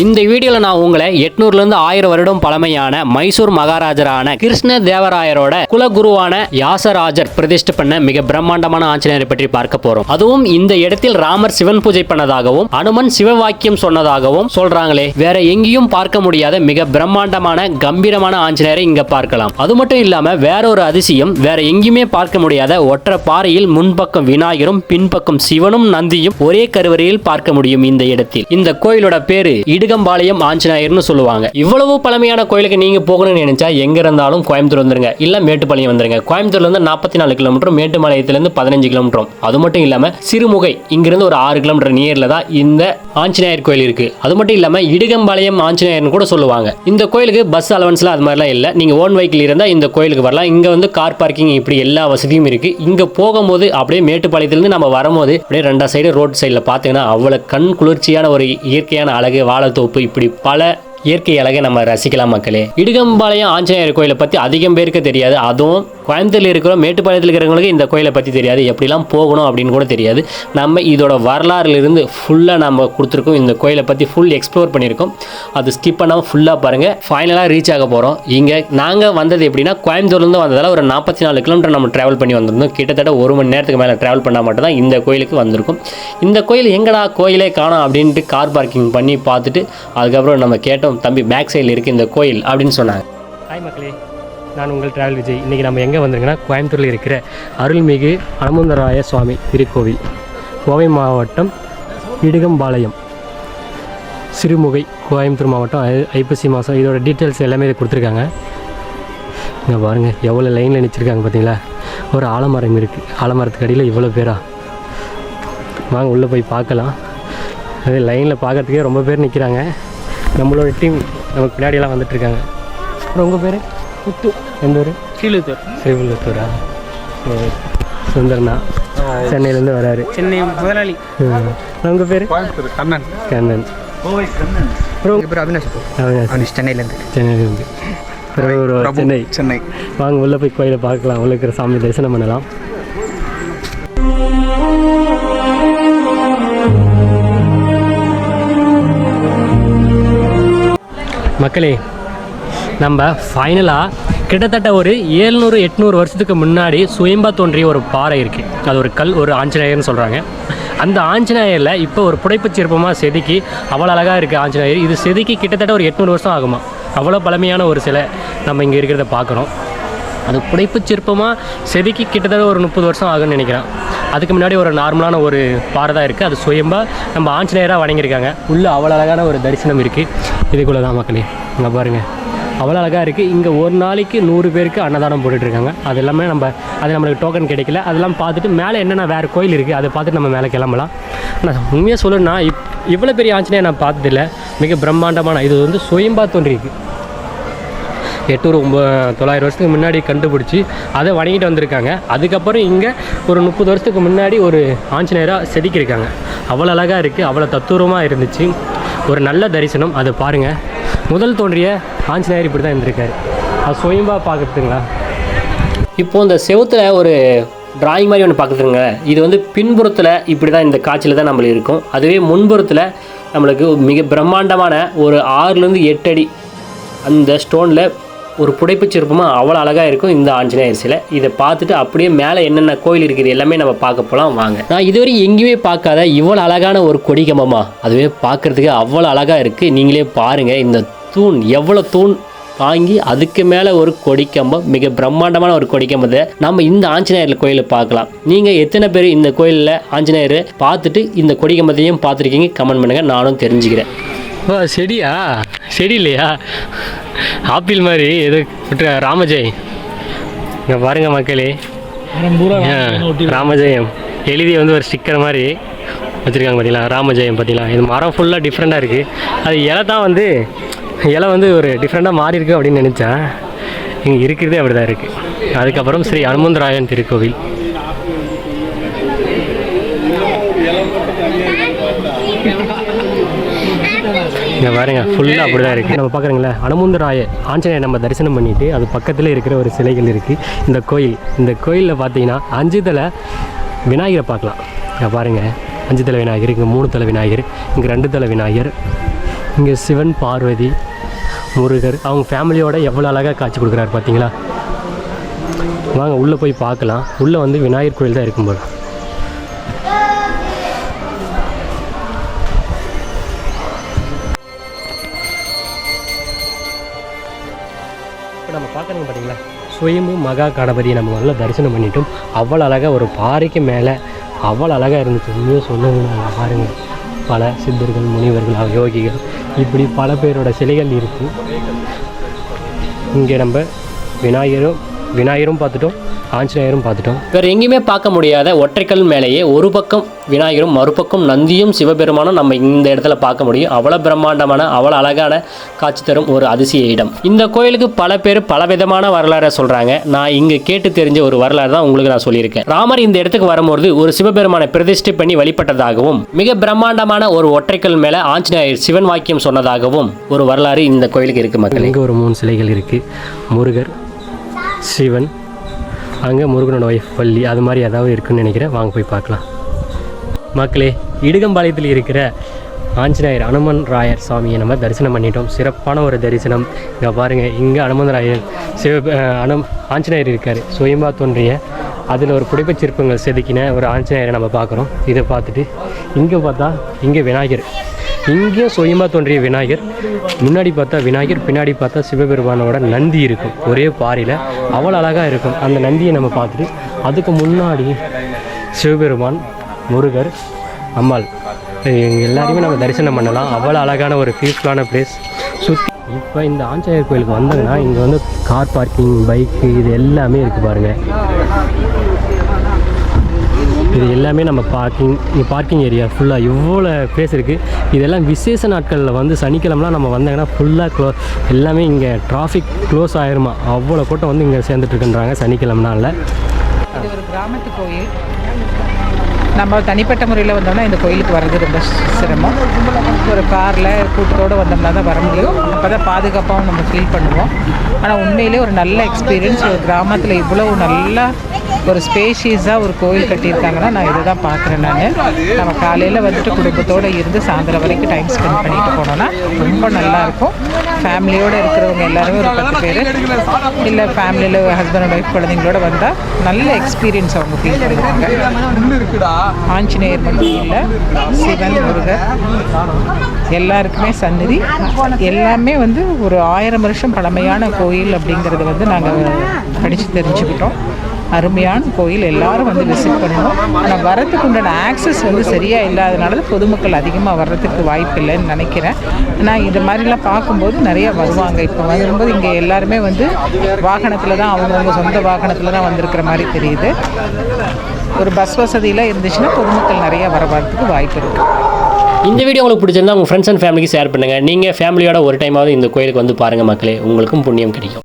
இந்த வீடியோவில் நான் உங்களை எட்நூறுலேருந்து ஆயிரம் வருடம் பழமையான மைசூர் மகாராஜரான கிருஷ்ண தேவராயரோட குலகுருவான யாசராஜர் பிரதிஷ்டை பண்ண மிக பிரம்மாண்டமான ஆஞ்சநேயரை பற்றி பார்க்க போறோம். அதுவும் இந்த இடத்தில் ராமர் சிவன் பூஜை பண்ணதாகவும் அனுமன் சிவவாக்கியம் சொன்னதாகவும் சொல்றாங்களே. வேற எங்கேயும் பார்க்க முடியாத மிக பிரம்மாண்டமான கம்பீரமான ஆஞ்சநேயரை இங்க பார்க்கலாம். அது மட்டும் இல்லாம வேற ஒரு அதிசயம் வேற எங்கேயுமே பார்க்க முடியாத ஒற்ற பாறையில் முன்பக்கம் விநாயகரும் பின்பக்கம் சிவனும் நந்தியும் ஒரே கருவறையில் பார்க்க முடியும் இந்த இடத்தில். இந்த கோயிலோட பேரு இடுகம்பாளையம் ஆஞ்சநேயர்னு சொல்லுவாங்க. இவ்வளவு பழமையான கோயிலுக்கு நீங்க போகணும்னு நினைச்சா எங்க இருந்தாலும் கோயம்புத்தூர் வந்துருங்க. இல்ல மேட்டுப்பாளையம் வந்துருங்க. கோயம்புத்தூர்ல இருந்து நாற்பத்தி நாலு கிலோமீட்டர் மேட்டுப்பாளையத்துல இருந்து பதினஞ்சு கிலோமீட்டர் அது மட்டும் இல்லாம சிறுமுகை இங்கிருந்து ஒரு ஆறு கிலோமீட்டர் நியர்ல தான் இந்த ஆஞ்சநேயர் கோயில் இருக்கு. அது மட்டும் இல்லாம இடுகம்பாளையம் ஆஞ்சநேயர்னு கூட சொல்லுவாங்க. இந்த கோயிலுக்கு பஸ் அலவன்ஸ்ல அது மாதிரிலாம் இல்லை. நீங்க ஓன் வெஹிக்கிள் இருந்தா இந்த கோயிலுக்கு வரலாம். இங்க வந்து கார் பார்க்கிங் இப்படி எல்லா வசதியும் இருக்கு. இங்க போகும்போது அப்படியே மேட்டுப்பாளையத்திலிருந்து நம்ம வரும்போது அப்படியே ரெண்டா சைடு ரோட் சைடில் பார்த்தீங்கன்னா அவ்வளவு கண் குளிர்ச்சியான ஒரு இயற்கையான அழகு தோப்பு இப்படி பல இயற்கை அழகை நம்ம ரசிக்கலாம் மக்களே. இடுகம்பாளையம் ஆஞ்சநேயர் கோயிலை பற்றி அதிகம் பேருக்கு தெரியாது. அதுவும் கோயம்புத்தூரில் இருக்கிற மேட்டுப்பாளையத்தில் இருக்கிறவங்களுக்கு இந்த கோயிலை பற்றி தெரியாது. எப்படிலாம் போகணும் அப்படின்னு கூட தெரியாது. நம்ம இதோட வரலாறுலேருந்து ஃபுல்லாக நம்ம கொடுத்துருக்கோம். இந்த கோயிலை பற்றி ஃபுல் எக்ஸ்ப்ளோர் பண்ணியிருக்கோம். அது ஸ்கிப் பண்ணாமல் ஃபுல்லாக பாருங்கள் ஃபைனலாக ரீச் ஆக போகிறோம் இங்கே நாங்கள் வந்தது எப்படின்னா கோயம்புத்தூர்லேருந்து வந்ததால் ஒரு நாற்பத்தி நாலு கிலோமீட்டர் நம்ம ட்ராவல் பண்ணி வந்திருந்தோம். கிட்டத்தட்ட ஒரு மணி நேரத்துக்கு மேலே ட்ராவல் பண்ணால் மட்டும்தான் இந்த கோயிலுக்கு வந்திருக்கும். இந்த கோயில் எங்கடா கோயிலே காணோம் அப்படின்ட்டு கார் பார்க்கிங் பண்ணி பார்த்துட்டு அதுக்கப்புறம் நம்ம கேட்டோம் தம்பி பேக் சைடில் இருக்குது இந்த கோயில் அப்படின்னு சொன்னாங்க. ஹாய் மக்களே. நான் உங்கள் டிராவல் விஜய். இன்றைக்கி நம்ம எங்கே வந்திருக்கோன்னா கோயம்புத்தூரில் இருக்கிற அருள்மிகு அனுமந்தராய சுவாமி திருக்கோவில் கோவை மாவட்டம் இடுகம்பாளையம் சிறுமுகை கோயம்புத்தூர் மாவட்டம் ஐ- ஐப்பசி மாதம் இதோட டீட்டெயில்ஸ் எல்லாமே இதை கொடுத்துருக்காங்க. இங்கே பாருங்கள் எவ்வளோ லைனில் நினச்சிருக்காங்க பார்த்தீங்களா ஒரு ஆலமரம் இருக்குது ஆலமரத்துக்கு அடியில் இவ்வளோ பேரா? வாங்க உள்ளே போய் பார்க்கலாம். அது லைனில் பார்க்கறதுக்கே ரொம்ப பேர் நிற்கிறாங்க நம்மளோட டீம் நமக்கு பின்னாடியெல்லாம் வந்துட்டுருக்காங்க அப்புறம் உங்கள் பேர்? எந்த ஊர்? கீழுத்தூர் ஸ்ரீவில்லுத்தூரா சுந்தர்னா? சென்னையிலேருந்து வராரு. சென்னை முதலாளி. உங்கள் பேர்? கோயம்புத்தூர் கண்ணன். கண்ணன். பேர் அவினாஷ் அவங்க அவினாஷ். சென்னையிலேருந்து. சென்னையிலேருந்து. ஒரு சென்னை. சென்னை. வாங்க உள்ளே போய் கோயிலை பார்க்கலாம். உள்ள இருக்கிற சாமி தரிசனம் பண்ணலாம். மக்களே நம்ம ஃபைனலாக கிட்டத்தட்ட ஒரு ஏழ்நூறு எட்நூறு வருஷத்துக்கு முன்னாடி சுயம்பா தோன்றிய ஒரு பாறை இருக்குது அது ஒரு கல் ஒரு ஆஞ்சநேயர்னு சொல்கிறாங்க அந்த ஆஞ்சநேயரில் இப்போ ஒரு புடைப்புச் சிற்பமாக செதுக்கி அவ்வளோ அழகாக இருக்குது ஆஞ்சநேயர். இது செதுக்கி கிட்டத்தட்ட ஒரு எட்நூறு வருஷம் ஆகுமா? அவ்வளோ பழமையான ஒரு சிலை நம்ம இங்கே இருக்கிறத பார்க்குறோம் அது புடைப்புச் சிற்பமாக செதுக்கி கிட்டத்தட்ட ஒரு முப்பது வருஷம் ஆகும்னு நினைக்கிறேன். அதுக்கு முன்னாடி ஒரு நார்மலான ஒரு பாறை தான் இருக்குது அது சுயம்பா நம்ம ஆஞ்சநேயராக வணங்கியிருக்காங்க. உள்ளே அவ்வளோ அழகான ஒரு தரிசனம் இருக்குது இதுக்குள்ளே தான் மக்களே இங்கே பாருங்கள் அவ்வளோ அழகாக இருக்குது இங்கே ஒரு நாளைக்கு நூறு பேருக்கு அன்னதானம் போட்டுட்ருக்காங்க அது எல்லாமே நம்ம அது நம்மளுக்கு டோக்கன் கிடைக்கல. அதெல்லாம் பார்த்துட்டு மேலே என்னென்ன வேறு கோயில் இருக்குது அதை பார்த்துட்டு நம்ம மேலே கிளம்பலாம். ஆனால் உண்மையாக சொல்லணும்னா இப் இவ்வளோ பெரிய ஆஞ்சனையை நான் பார்த்ததில்ல. மிக பிரம்மாண்டமான இது வந்து சுயம்பா தோன்றியிருக்கு எட்நூறு ஒம்பது தொள்ளாயிரம் வருஷத்துக்கு முன்னாடி கண்டுபிடிச்சி அதை வணங்கிட்டு வந்திருக்காங்க. அதுக்கப்புறம் இங்கே ஒரு முப்பது வருஷத்துக்கு முன்னாடி ஒரு ஆஞ்சநேயராக செதுக்கியிருக்காங்க. அவ்வளோ அழகாக இருக்குது அவ்வளோ தத்துவமாக இருந்துச்சு. ஒரு நல்ல தரிசனம் அதை பாருங்கள் முதல் தோன்றிய ஆஞ்சநேயர் இப்படி தான் இருந்திருக்காரு. அது சுயம்பா பார்க்குறதுங்களா? இப்போது இந்த செவத்தில் ஒரு டிராயிங் மாதிரி ஒன்று பார்க்குறதுங்க. இது வந்து பின்புறத்தில் இப்படி தான் இந்த காட்சியில் தான் நம்மளுக்கு இருக்கும். அதுவே முன்புறத்தில் நம்மளுக்கு மிக பிரம்மாண்டமான ஒரு ஆறுலேருந்து எட்டு அடி அந்த ஸ்டோனில் ஒரு புடைப்புச் சிற்பமாக அவ்வளோ அழகாக இருக்கும் இந்த ஆஞ்சநேயர் சிலை. இதை பார்த்துட்டு அப்படியே மேலே என்னென்ன கோயில் இருக்குது எல்லாமே நம்ம பார்க்க போகலாம் வாங்க. நான் இதுவரை எங்கேயுமே பார்க்காத இவ்வளோ அழகான ஒரு கொடி கம்பமா அதுவே பார்க்குறதுக்கு அவ்வளோ அழகாக இருக்குது நீங்களே பாருங்கள் இந்த தூண் எவ்வளோ தூண் வாங்கி அதுக்கு மேலே ஒரு கொடிக்கம்பம் மிக பிரம்மாண்டமான ஒரு கொடிக்கம்பத்தை நம்ம இந்த ஆஞ்சநேயர் கோயிலை பார்க்கலாம். நீங்கள் எத்தனை பேர் இந்த கோயிலில் ஆஞ்சநேயர் பார்த்துட்டு இந்த கொடிக்கம்பத்தையும் பார்த்துருக்கீங்க கமெண்ட் பண்ணுங்கள் நானும் தெரிஞ்சுக்கிறேன். ஓ செடியா? செடி இல்லையா? ஆப்பிள் மாதிரி எது விட்டு ராமஜெய் இங்கே பாருங்க மக்களே. ராமஜெயம். எழுதி வந்து ஒரு ஸ்டிக்கர் மாதிரி வச்சுருக்காங்க பார்த்தீங்களா ராமஜெயம் பார்த்தீங்களா இது மரம் ஃபுல்லாக டிஃப்ரெண்ட்டாக இருக்குது அது இலை தான் வந்து இலை வந்து ஒரு டிஃப்ரெண்ட்டாக மாறி இருக்கு அப்படின்னு நினச்சேன் இங்கே இருக்கிறதே அப்படி தான் இருக்குது அதுக்கப்புறம் ஸ்ரீ அனுமந்தராயன் திருக்கோவில். இங்கே பாருங்க ஃபுல்லாக அப்படி தான் இருக்குது நம்ம பார்க்குறீங்களா? அனுமந்தராய ஆஞ்சநேயர் நம்ம தரிசனம் பண்ணிட்டு அது பக்கத்தில் இருக்கிற ஒரு சிலைகள் இருக்குது இந்த கோயில். இந்த கோயிலில் பார்த்தீங்கன்னா அஞ்சு தலை விநாயகரை பார்க்கலாம். இங்கே பாருங்கள் அஞ்சு தலை விநாயகர் இங்கே மூணு தலை விநாயகர் இங்கே ரெண்டு தலை விநாயகர் இங்கே சிவன் பார்வதி முருகர். அவங்க ஃபேமிலியோட எவ்வளோ அழகாக காட்சி கொடுக்குறாரு பார்த்தீங்களா வாங்க உள்ளே போய் பார்க்கலாம். உள்ளே வந்து விநாயகர் கோயில் தான் இருக்கும் போல. பார்க்குறீங்க பார்த்தீங்களா? சுயம்பு மகா கணபதியை நம்ம நல்லா தரிசனம் பண்ணிட்டோம். அவ்வளோ அழகாக ஒரு பாறைக்கு மேலே அவ்வளோ அழகாக இருந்துச்சு. உண்மையாக சொல்லணும்னா பாருங்கள் பல சித்தர்கள் முனிவர்கள் யோகிகள் இப்படி பல பேரோட சிலைகள் இருக்குது இங்கே நம்ம விநாயகரும் விநாயகரும் பார்த்துட்டோம் ஆஞ்சநேயரும் பார்த்துட்டோம். வேறு எங்கேயுமே பார்க்க முடியாத ஒற்றைக்கல் மேலேயே ஒரு பக்கம் விநாயகரும் மறுபக்கம் நந்தியும் சிவபெருமானும் நம்ம இந்த இடத்துல பார்க்க முடியும். அவ்வளோ பிரம்மாண்டமான அவ்வளோ அழகான காட்சி தரும் ஒரு அதிசய இடம். இந்த கோயிலுக்கு பல பேர் பல விதமான வரலாறை சொல்கிறாங்க நான் இங்கே கேட்டு தெரிஞ்ச ஒரு வரலாறு தான் உங்களுக்கு நான் சொல்லியிருக்கேன். ராமர் இந்த இடத்துக்கு வரும்போது ஒரு சிவபெருமானை பிரதிஷ்டை பண்ணி வழிபட்டதாகவும் மிக பிரம்மாண்டமான ஒரு ஒற்றைக்கல் மேலே ஆஞ்சநேயர் சிவன் வாக்கியம் சொன்னதாகவும் ஒரு வரலாறு இந்த கோயிலுக்கு இருக்குது மக்கள். இங்கே ஒரு மூணு சிலைகள் இருக்குது முருகர் சிவன். அங்கே முருகனோட ஒய்ஃப் பள்ளி அது மாதிரி ஏதாவது இருக்குன்னு நினைக்கிறேன். வாங்க போய் பார்க்கலாம். மக்களே இடுகம்பாளையத்தில் இருக்கிற ஆஞ்சநேயர் அனுமன் ராயர் சாமியை நம்ம தரிசனம் பண்ணிட்டோம். சிறப்பான ஒரு தரிசனம். இங்கே பாருங்கள் இங்கே அனுமன் ராயர் சிவ அனு ஆஞ்சநேயர் இருக்கார். சுயம்பா தோன்றிய அதில் ஒரு புடைப்புச் சிற்பங்கள் செதுக்கின ஒரு ஆஞ்சநேயரை நம்ம பார்க்குறோம். இதை பார்த்துட்டு இங்கே பார்த்தா இங்கே விநாயகர். இங்கேயும் சுயமாக தோன்றிய விநாயகர் முன்னாடி பார்த்தா விநாயகர் பின்னாடி பார்த்தா சிவபெருமானோட நந்தி இருக்கும். ஒரே பாறையில் அவ்வளோ அழகாக இருக்கும். அந்த நந்தியை நம்ம பார்த்துட்டு அதுக்கு முன்னாடி சிவபெருமான் முருகர் அம்மாள் இவங்க எல்லாரையுமே நம்ம தரிசனம் பண்ணலாம். அவ்வளோ அழகான ஒரு பீஸ்ஃபுல்லான பிளேஸ் சுற்றி இப்போ இந்த ஆஞ்சநேயர் கோயிலுக்கு வந்தாங்கன்னா இங்கே வந்து கார் பார்க்கிங் பைக்கு இது எல்லாமே இருக்குது பாருங்கள் இது எல்லாமே நம்ம பார்க்கிங் பார்க்கிங் ஏரியா ஃபுல்லாக இவ்வளோ பிளேஸ் இருக்குது இதெல்லாம் விசேஷ நாட்களில் வந்து சனிக்கிழமெலாம் நம்ம வந்தாங்கன்னா ஃபுல்லாக க்ளோ எல்லாமே இங்கே டிராஃபிக் க்ளோஸ் ஆயிருமா? அவ்வளோ கூட்டம் வந்து இங்கே சேர்ந்துட்டுருக்குன்றாங்க சனிக்கிழமை நாளில் இது ஒரு கிராமத்து கோயில். நம்ம தனிப்பட்ட முறையில் வந்தோம்னா இந்த கோயிலுக்கு வர்றது ரொம்ப சிரமம். ஒரு காரில் கூட்டத்தோடு வந்தோம்னா தான் வர முடியும். அப்போ தான் பாதுகாப்பாகவும் நம்ம ஃபீல் பண்ணுவோம். ஆனால் உண்மையிலே ஒரு நல்ல எக்ஸ்பீரியன்ஸ் ஒரு கிராமத்தில் இவ்வளோ நல்லா ஒரு ஸ்பேஷியஸாக ஒரு கோயில் கட்டியிருக்காங்கன்னா நான் இதை தான் பார்க்குறேன் நான். நம்ம காலையில் வந்துட்டு குடும்பத்தோடு இருந்து சாயந்தரம் வரைக்கும் டைம் ஸ்பெண்ட் பண்ணிட்டு போனோம்னா ரொம்ப நல்லாயிருக்கும் ஃபேமிலியோடு இருக்கிறவங்க எல்லாருமே ஒரு பத்து பேர். இல்லை ஃபேமிலியில் ஹஸ்பண்ட் ஒய்ஃப் குழந்தைங்களோட வந்தால் நல்ல எக்ஸ்பீரியன்ஸ் அவங்க ஃபீல் பண்ணுவாங்க. ஆஞ்சநேயர் மட்டும் இல்லை சிவன் முருகர் எல்லாருக்குமே சந்நிதி எல்லாமே வந்து ஒரு ஆயிரம் வருஷம் பழமையான கோயில் அப்படிங்கிறத வந்து நாங்கள் படித்து தெரிஞ்சுக்கிட்டோம். அருமையான கோயில். எல்லாரும் வந்து விசிட் பண்ணுவோம் ஆனால் வரத்துக்கு உண்டான ஆக்சஸ் வந்து சரியாக இல்லாதனால தான் பொதுமக்கள் அதிகமாக வர்றதுக்கு வாய்ப்பு இல்லைன்னு நினைக்கிறேன். ஆனால் இது மாதிரிலாம் பார்க்கும்போது நிறைய வருவாங்க. இப்போ வரும்போது இங்கே எல்லாருமே வந்து வாகனத்தில் தான் அவங்கவுங்க சொந்த வாகனத்தில் தான் வந்திருக்கிற மாதிரி தெரியுது. ஒரு பஸ் வசதியெலாம் இருந்துச்சுன்னா பொதுமக்கள் நிறைய வர வரதுக்கு வாய்ப்பு இருக்குது இந்த வீடியோ உங்களுக்கு பிடிச்சிருந்தா உங்கள் ஃப்ரெண்ட்ஸ் அண்ட் ஃபேமிலிக்கு ஷேர் பண்ணுங்கள் நீங்கள் ஃபேமிலியோட ஒரு டைமாவது இந்த கோயிலுக்கு வந்து பாருங்கள் மக்களே. உங்களுக்கும் புண்ணியம் கிடைக்கும்.